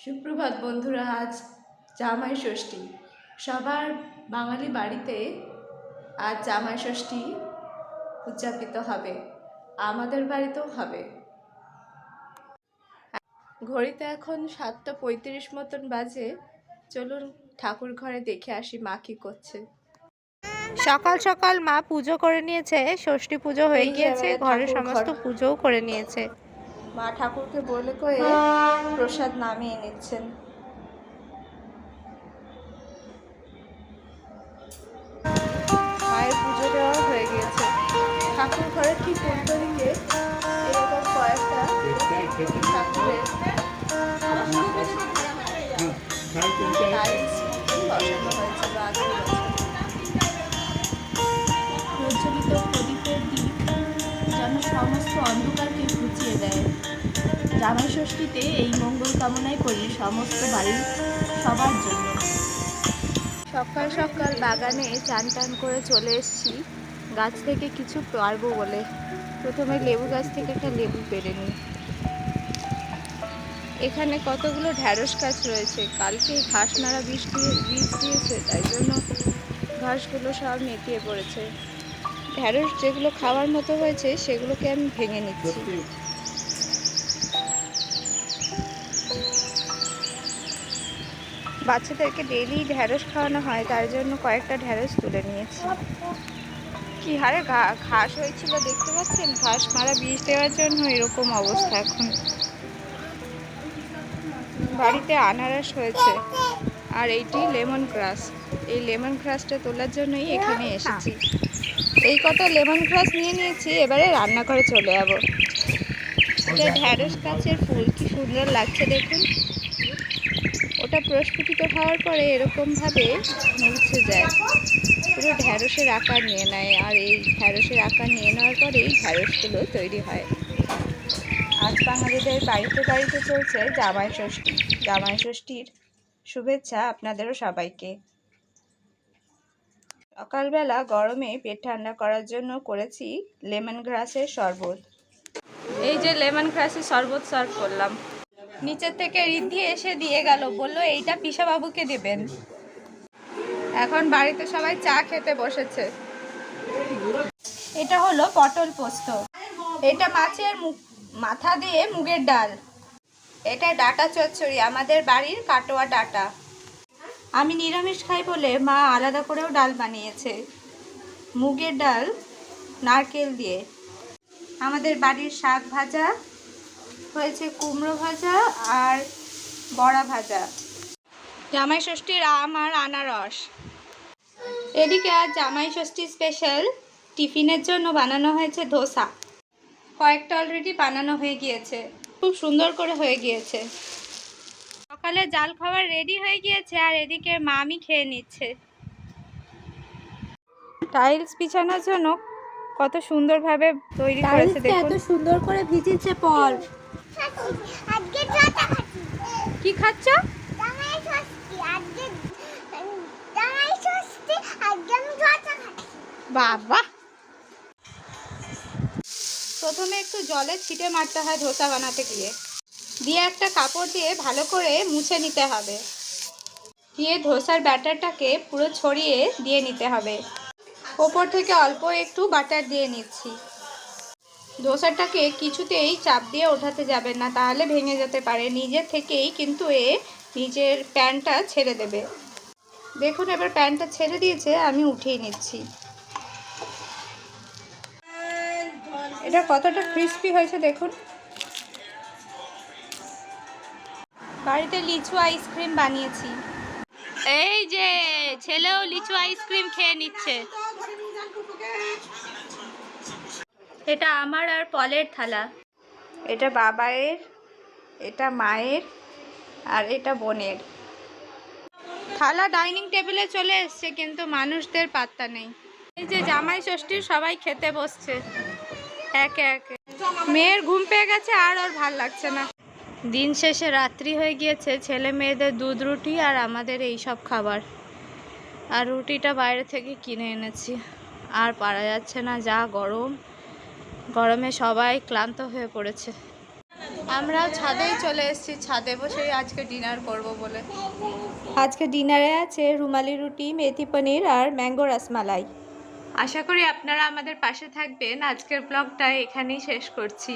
সুপ্রভাত বন্ধুরা আজ জামাই ষষ্ঠী। সবার বাঙালি বাড়িতে আজ জামাই ষষ্ঠী উদযাপিত হবে। আমাদের বাড়িতেও হবে। ঘড়িতে এখন সাতটা পঁয়ত্রিশ মতন বাজে। চলুন ঠাকুর ঘরে দেখে আসি মা কি করছে। সকাল সকাল মা পুজো করে নিয়েছে ষষ্ঠী পুজো হয়ে গিয়েছে ঘরের সমস্ত পুজোও করে নিয়েছে। মা ঠাকুরকে বলে করে প্রসাদ নামিয়ে নিচ্ছেন। মায়ের পুজো দেওয়া হয়ে গিয়েছে। ঠাকুর ঘরের ঠিক উল্টো দিকে এরকম কয়েকটা হয়েছিল আগের প্রজ্বলিত প্রদীপের দিক যেন সমস্ত অন্ধকারকে জামাই ষষ্ঠীতে এই মঙ্গল কামনাই করি সমস্ত বাড়ির সবার জন্য। সকাল সকাল বাগানে চান টান করে চলে এসেছি। গাছ থেকে কিছু পারব বলে। প্রথমে লেবু গাছ থেকে একটা লেবু পেরে নিই। এখানে কতগুলো ঢ্যাঁড়স গাছ রয়েছে? কালকে ঘাস নাড়া বীজ দিয়ে বীজ দিয়েছে, তাই জন্য ঘাসগুলো সব নেতিয়ে পড়েছে। ঢ্যাঁড়স যেগুলো খাওয়ার মতো হয়েছে, সেগুলোকে আমি ভেঙে নিচ্ছি। বাচ্চাদেরকে ডেইলি ঢ্যাঁড়স খাওয়ানো হয়, তার জন্য কয়েকটা ঢ্যাঁড়স তুলে নিয়েছি। কি হারে ঘাস হয়েছিল দেখতে পাচ্ছেন? ঘাস মারা বীজ দেওয়ার জন্য এরকম অবস্থা এখন। বাড়িতে আনারস হয়েছে, আর এইটি লেমন গ্রাস এই লেমন গ্রাসটা তোলার জন্যই এখানে এসেছি। এই কত লেমন গ্রাস নিয়ে নিয়েছি, এবারে রান্না করে চলে যাব। এটা ঢ্যাঁড়স গাছের ফুল, কি সুন্দর লাগছে দেখুন। ওটা প্রস্ফুটিত হওয়ার পরে এরকমভাবে মুছে যায়। পুরো ঢ্যাঁড়সের আকার নিয়ে নেয় আর এই ঢ্যাঁড়সের আকার নিয়ে নেওয়ার পরেই ঢ্যাঁড়সগুলো তৈরি হয়। আজ বাঙালিদের বাড়িতে বাড়িতে চলছে জামাই ষষ্ঠী। জামাই ষষ্ঠীর শুভেচ্ছা আপনাদেরও সবাইকে। সকালবেলা গরমে পেট ঠান্ডা করার জন্য করেছি লেমন গ্রাসের শরবত। এই যে লেমন গ্রাসের শরবত সার্ভ করলাম। নিচের থেকে রিদ্ধি এসে দিয়ে গেল, বলল, এইটা পিসা বাবুকে দেবেন। এখন বাড়িতে সবাই চা খেতে বসেছে। এটা হলো পটল পোস্ত। এটা মাছের মাথা দিয়ে মুগের ডাল। এটা ডাটা চচ্চড়ি, আমাদের বাড়ির কাটোয়া ডাটা। আমি নিরামিষ খাই বলে মা আলাদা করেও ডাল বানিয়েছে। মুগের ডাল, নারকেল দিয়ে। আমাদের বাড়ির শাক ভাজা হয়েছে কুমড়ো ভাজা আর বড়া ভাজা। জামাই ষষ্ঠীর আম আর আনারস। এদিকে আজ জামাই ষষ্ঠী স্পেশাল টিফিনের জন্য বানানো হয়েছে ধোসা। কয়েকটা অলরেডি বানানো হয়ে গিয়েছে খুব সুন্দর করে হয়ে গিয়েছে। সকালে জাল খাবার রেডি হয়ে গিয়েছে আর এদিকে মামি খেয়ে নিচ্ছে। টাইলস বিছানোর জন্য কত সুন্দরভাবে তৈরি করেছে দেখুন। এত সুন্দর করে ভিজিয়েছে খাচ্ছি কি খাচ্ছ। বাবা। প্রথমে একটু জলে ছিটে মারতে হয় ধোসা বানাতে গিয়ে। দিয়ে একটা কাপড় দিয়ে ভালো করে মুছে নিতে হবে। দিয়ে ধোসার ব্যাটারটাকে পুরো ছড়িয়ে দিয়ে নিতে হবে। ওপর থেকে অল্প একটু বাটার দিয়ে নিচ্ছি। ধোসাটাকে কিছুতেই চাপ দিয়ে ওঠাতে যাবে না, তাহলে ভেঙে যেতে পারে। নিজের থেকেই কিন্তু এ নিজের প্যানটা ছেড়ে দেবে। দেখুন, এবার প্যানটা ছেড়ে দিয়েছে, আমি উঠিয়ে নিচ্ছি। এটা কতটা ক্রিস্পি হয়েছে, দেখুন। বাড়িতে লিচু আইসক্রিম বানিয়েছি। এই যে, ছেলেও লিচু আইসক্রিম খেয়ে নিচ্ছে। এটা আমার আর পলের থালা। এটা বাবায়ের, এটা মায়ের, আর এটা বোনের। থালা ডাইনিং টেবিলে চলে এসছে, কিন্তু মানুষদের পাত্তা নেই। এই যে জামাই ষষ্ঠীর সবাই খেতে বসছে। একে একে। মেয়ের ঘুম পেয়ে গেছে, আর ওর ভালো লাগছে না। দিন শেষে রাত্রি হয়ে গিয়েছে, ছেলে মেয়েদের দুধ, রুটি আর আমাদের এই সব খাবার। আর রুটিটা বাইরে থেকে কিনে এনেছি। আর পারা যাচ্ছে না, যা গরম। গরমে সবাই ক্লান্ত হয়ে পড়েছে। আমরা ছাদেই চলে এসেছি ছাদে বসেই আজকে ডিনার করব বলে। আজকে ডিনারে আছে রুমালি রুটি মেথি পনির আর ম্যাঙ্গো রসমালাই। আশা করি আপনারা আমাদের পাশে থাকবেন। আজকের ব্লগটা এখানেই শেষ করছি।